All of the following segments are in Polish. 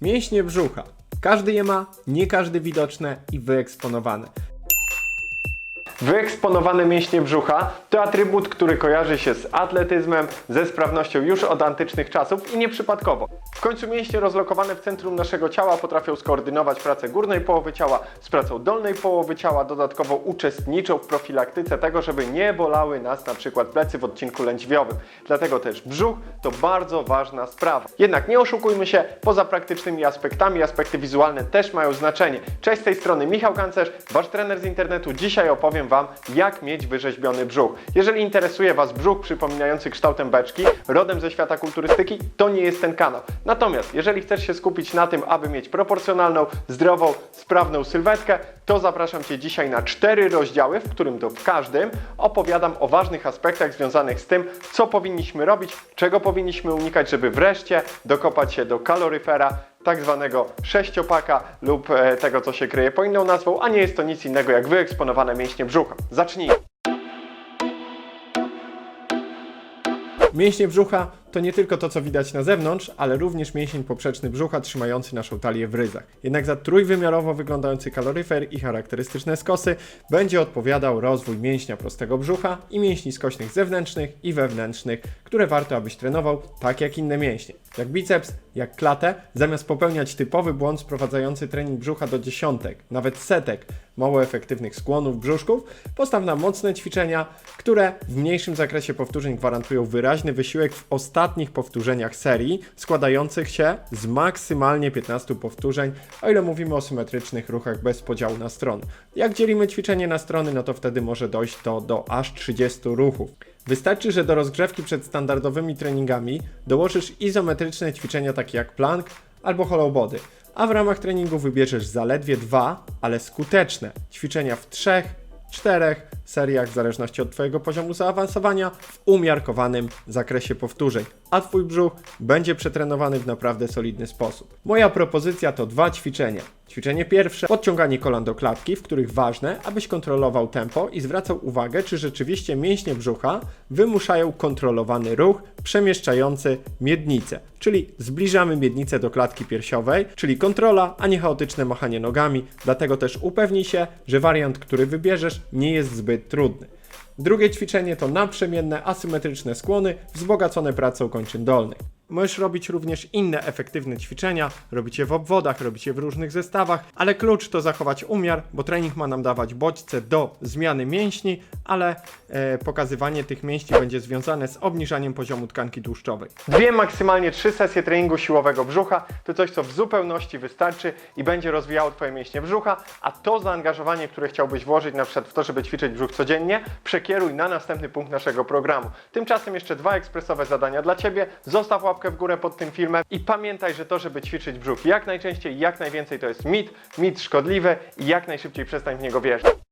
Mięśnie brzucha. Każdy je ma, nie każdy widoczne i wyeksponowane. Wyeksponowane mięśnie brzucha to atrybut, który kojarzy się z atletyzmem, ze sprawnością już od antycznych czasów i nieprzypadkowo. W końcu mięśnie rozlokowane w centrum naszego ciała potrafią skoordynować pracę górnej połowy ciała z pracą dolnej połowy ciała, dodatkowo uczestniczą w profilaktyce tego, żeby nie bolały nas na przykład plecy w odcinku lędźwiowym. Dlatego też brzuch to bardzo ważna sprawa. Jednak nie oszukujmy się, poza praktycznymi aspektami, aspekty wizualne też mają znaczenie. Cześć z tej strony Michał Kancerz, Wasz trener z internetu. Dzisiaj opowiem Wam, jak mieć wyrzeźbiony brzuch. Jeżeli interesuje Was brzuch przypominający kształtem beczki, rodem ze świata kulturystyki, to nie jest ten kanał. Natomiast jeżeli chcesz się skupić na tym, aby mieć proporcjonalną, zdrową, sprawną sylwetkę, to zapraszam Cię dzisiaj na cztery rozdziały, w którym to w każdym opowiadam o ważnych aspektach związanych z tym, co powinniśmy robić, czego powinniśmy unikać, żeby wreszcie dokopać się do kaloryfera, tak zwanego sześciopaka lub e, tego, co się kryje po inną nazwą, a nie jest to nic innego jak wyeksponowane mięśnie brzucha. Zacznijmy. Mięśnie brzucha to nie tylko to, co widać na zewnątrz, ale również mięsień poprzeczny brzucha trzymający naszą talię w ryzach. Jednak za trójwymiarowo wyglądający kaloryfer i charakterystyczne skosy będzie odpowiadał rozwój mięśnia prostego brzucha i mięśni skośnych zewnętrznych i wewnętrznych, które warto, abyś trenował tak jak inne mięśnie. Jak biceps, jak klatę, zamiast popełniać typowy błąd sprowadzający trening brzucha do dziesiątek, nawet setek mało efektywnych skłonów brzuszków, postaw na mocne ćwiczenia, które w mniejszym zakresie powtórzeń gwarantują wyraźny wysiłek w ostatnich powtórzeniach serii, składających się z maksymalnie 15 powtórzeń, o ile mówimy o symetrycznych ruchach bez podziału na strony. Jak dzielimy ćwiczenie na strony, no to wtedy może dojść to do aż 30 ruchów. Wystarczy, że do rozgrzewki przed standardowymi treningami dołożysz izometryczne ćwiczenia takie jak plank albo hollow body, a w ramach treningu wybierzesz zaledwie dwa, ale skuteczne ćwiczenia w trzech, czterech seriach w zależności od Twojego poziomu zaawansowania w umiarkowanym zakresie powtórzeń, a Twój brzuch będzie przetrenowany w naprawdę solidny sposób. Moja propozycja to dwa ćwiczenia. Ćwiczenie pierwsze, podciąganie kolan do klatki, w których ważne, abyś kontrolował tempo i zwracał uwagę, czy rzeczywiście mięśnie brzucha wymuszają kontrolowany ruch przemieszczający miednicę. Czyli zbliżamy miednicę do klatki piersiowej, czyli kontrola, a nie chaotyczne machanie nogami. Dlatego też upewnij się, że wariant, który wybierzesz, nie jest zbyt trudny. Drugie ćwiczenie to naprzemienne, asymetryczne skłony wzbogacone pracą kończyn dolnych. Możesz robić również inne efektywne ćwiczenia, robić je w obwodach, robić je w różnych zestawach, ale klucz to zachować umiar, bo trening ma nam dawać bodźce do zmiany mięśni, ale e, pokazywanie tych mięśni będzie związane z obniżaniem poziomu tkanki tłuszczowej. Dwie, maksymalnie trzy sesje treningu siłowego brzucha to coś, co w zupełności wystarczy i będzie rozwijało Twoje mięśnie brzucha, a to zaangażowanie, które chciałbyś włożyć na przykład w to, żeby ćwiczyć brzuch codziennie, przekieruj na następny punkt naszego programu. Tymczasem jeszcze dwa ekspresowe zadania dla Ciebie. Zostaw łapkę w górę pod tym filmem i pamiętaj, że to, żeby ćwiczyć brzuch jak najczęściej jak najwięcej to jest mit, mit szkodliwy i jak najszybciej przestań w niego wierzyć.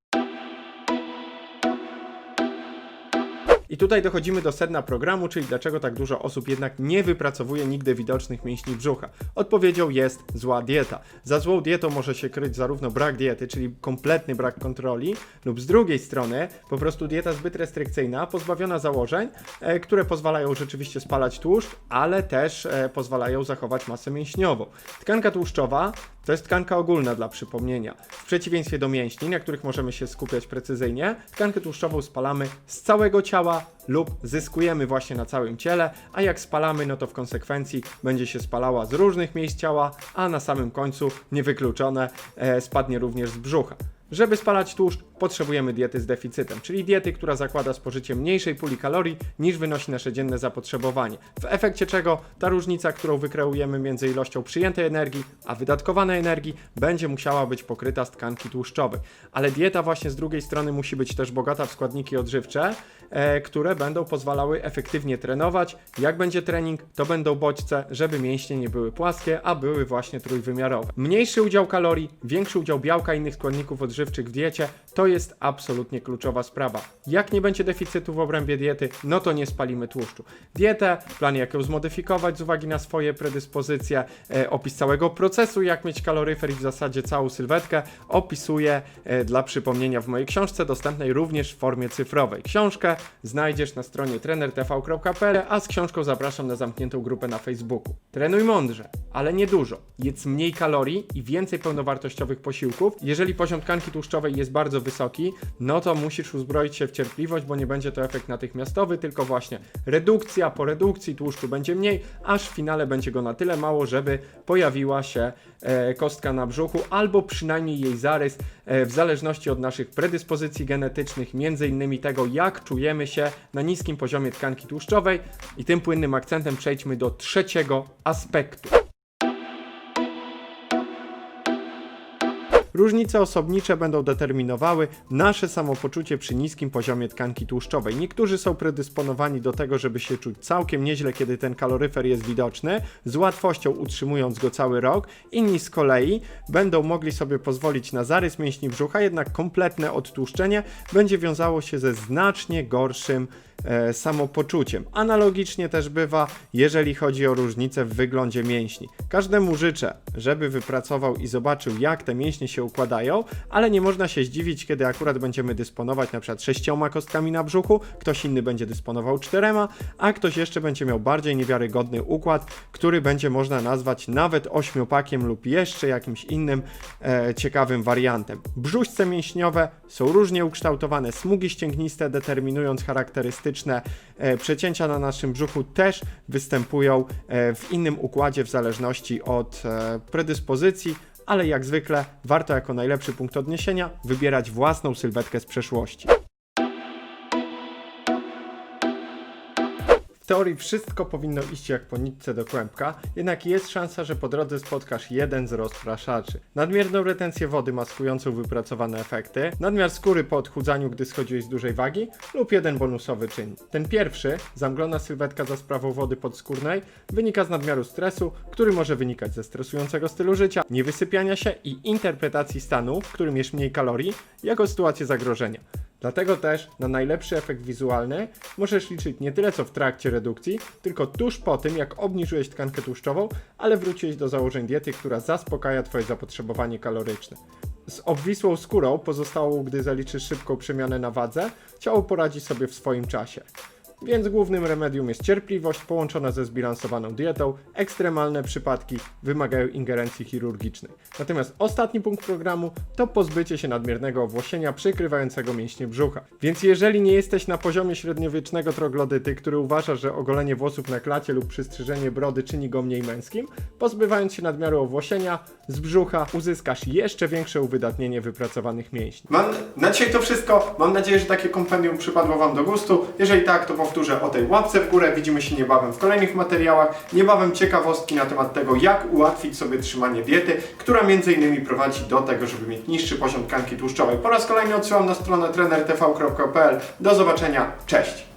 I tutaj dochodzimy do sedna programu, czyli dlaczego tak dużo osób jednak nie wypracowuje nigdy widocznych mięśni brzucha. Odpowiedzią jest zła dieta. Za złą dietą może się kryć zarówno brak diety, czyli kompletny brak kontroli, lub z drugiej strony po prostu dieta zbyt restrykcyjna, pozbawiona założeń, e, które pozwalają rzeczywiście spalać tłuszcz, ale też e, pozwalają zachować masę mięśniową. Tkanka tłuszczowa to jest tkanka ogólna dla przypomnienia. W przeciwieństwie do mięśni, na których możemy się skupiać precyzyjnie, tkankę tłuszczową spalamy z całego ciała lub zyskujemy właśnie na całym ciele, a jak spalamy, no to w konsekwencji będzie się spalała z różnych miejsc ciała, a na samym końcu, niewykluczone, e, spadnie również z brzucha. Żeby spalać tłuszcz, potrzebujemy diety z deficytem, czyli diety, która zakłada spożycie mniejszej puli kalorii niż wynosi nasze dzienne zapotrzebowanie. W efekcie czego ta różnica, którą wykreujemy między ilością przyjętej energii a wydatkowanej energii, będzie musiała być pokryta z tkanki tłuszczowej. Ale dieta właśnie z drugiej strony musi być też bogata w składniki odżywcze, e, które będą pozwalały efektywnie trenować. Jak będzie trening, to będą bodźce, żeby mięśnie nie były płaskie, a były właśnie trójwymiarowe. Mniejszy udział kalorii, większy udział białka i innych składników odżywczych odżywczych w diecie, to jest absolutnie kluczowa sprawa. Jak nie będzie deficytu w obrębie diety, no to nie spalimy tłuszczu. Dietę, plan jak ją zmodyfikować z uwagi na swoje predyspozycje, e, opis całego procesu, jak mieć kaloryfer i w zasadzie całą sylwetkę opisuję e, dla przypomnienia w mojej książce, dostępnej również w formie cyfrowej. Książkę znajdziesz na stronie trenertv.pl, a z książką zapraszam na zamkniętą grupę na Facebooku. Trenuj mądrze, ale nie dużo. Jedz mniej kalorii i więcej pełnowartościowych posiłków. Jeżeli poziom tkanki tłuszczowej jest bardzo wysoki, no to musisz uzbroić się w cierpliwość, bo nie będzie to efekt natychmiastowy, tylko właśnie redukcja po redukcji tłuszczu będzie mniej, aż w finale będzie go na tyle mało, żeby pojawiła się e, kostka na brzuchu, albo przynajmniej jej zarys, e, w zależności od naszych predyspozycji genetycznych, między innymi tego, jak czujemy się na niskim poziomie tkanki tłuszczowej. I tym płynnym akcentem przejdźmy do trzeciego aspektu. Różnice osobnicze będą determinowały nasze samopoczucie przy niskim poziomie tkanki tłuszczowej. Niektórzy są predysponowani do tego, żeby się czuć całkiem nieźle, kiedy ten kaloryfer jest widoczny, z łatwością utrzymując go cały rok. Inni z kolei będą mogli sobie pozwolić na zarys mięśni brzucha, jednak kompletne odtłuszczenie będzie wiązało się ze znacznie gorszym e, samopoczuciem. Analogicznie też bywa, jeżeli chodzi o różnice w wyglądzie mięśni. Każdemu życzę, żeby wypracował i zobaczył, jak te mięśnie się układają, ale nie można się zdziwić, kiedy akurat będziemy dysponować na przykład sześcioma kostkami na brzuchu, ktoś inny będzie dysponował czterema, a ktoś jeszcze będzie miał bardziej niewiarygodny układ, który będzie można nazwać nawet ośmiopakiem lub jeszcze jakimś innym e, ciekawym wariantem. Brzuszce mięśniowe są różnie ukształtowane, smugi ścięgniste determinując charakterystyczne e, przecięcia na naszym brzuchu też występują e, w innym układzie w zależności od e, predyspozycji, ale jak zwykle warto jako najlepszy punkt odniesienia wybierać własną sylwetkę z przeszłości. W teorii wszystko powinno iść jak po nitce do kłębka, jednak jest szansa, że po drodze spotkasz jeden z rozpraszaczy. Nadmierną retencję wody maskującą wypracowane efekty, nadmiar skóry po odchudzaniu, gdy schodziłeś z dużej wagi lub jeden bonusowy czynnik. Ten pierwszy, zamglona sylwetka za sprawą wody podskórnej, wynika z nadmiaru stresu, który może wynikać ze stresującego stylu życia, niewysypiania się i interpretacji stanu, w którym jest mniej kalorii, jako sytuację zagrożenia. Dlatego też na najlepszy efekt wizualny możesz liczyć nie tyle co w trakcie redukcji, tylko tuż po tym, jak obniżyłeś tkankę tłuszczową, ale wróciłeś do założeń diety, która zaspokaja Twoje zapotrzebowanie kaloryczne. Z obwisłą skórą, pozostałą gdy zaliczysz szybką przemianę na wadze, ciało poradzi sobie w swoim czasie. Więc głównym remedium jest cierpliwość połączona ze zbilansowaną dietą. Ekstremalne przypadki wymagają ingerencji chirurgicznej. Natomiast ostatni punkt programu to pozbycie się nadmiernego owłosienia przykrywającego mięśnie brzucha. Więc jeżeli nie jesteś na poziomie średniowiecznego troglodyty, który uważa, że ogolenie włosów na klacie lub przystrzyżenie brody czyni go mniej męskim, pozbywając się nadmiaru owłosienia z brzucha uzyskasz jeszcze większe uwydatnienie wypracowanych mięśni. Mam na dzisiaj to wszystko. Mam nadzieję, że takie kompendium przypadło Wam do gustu. Jeżeli tak, to powtórzę o tej łapce w górę. Widzimy się niebawem w kolejnych materiałach. Niebawem ciekawostki na temat tego, jak ułatwić sobie trzymanie diety, która między innymi prowadzi do tego, żeby mieć niższy poziom tkanki tłuszczowej. Po raz kolejny odsyłam na stronę trenertv.pl. Do zobaczenia. Cześć!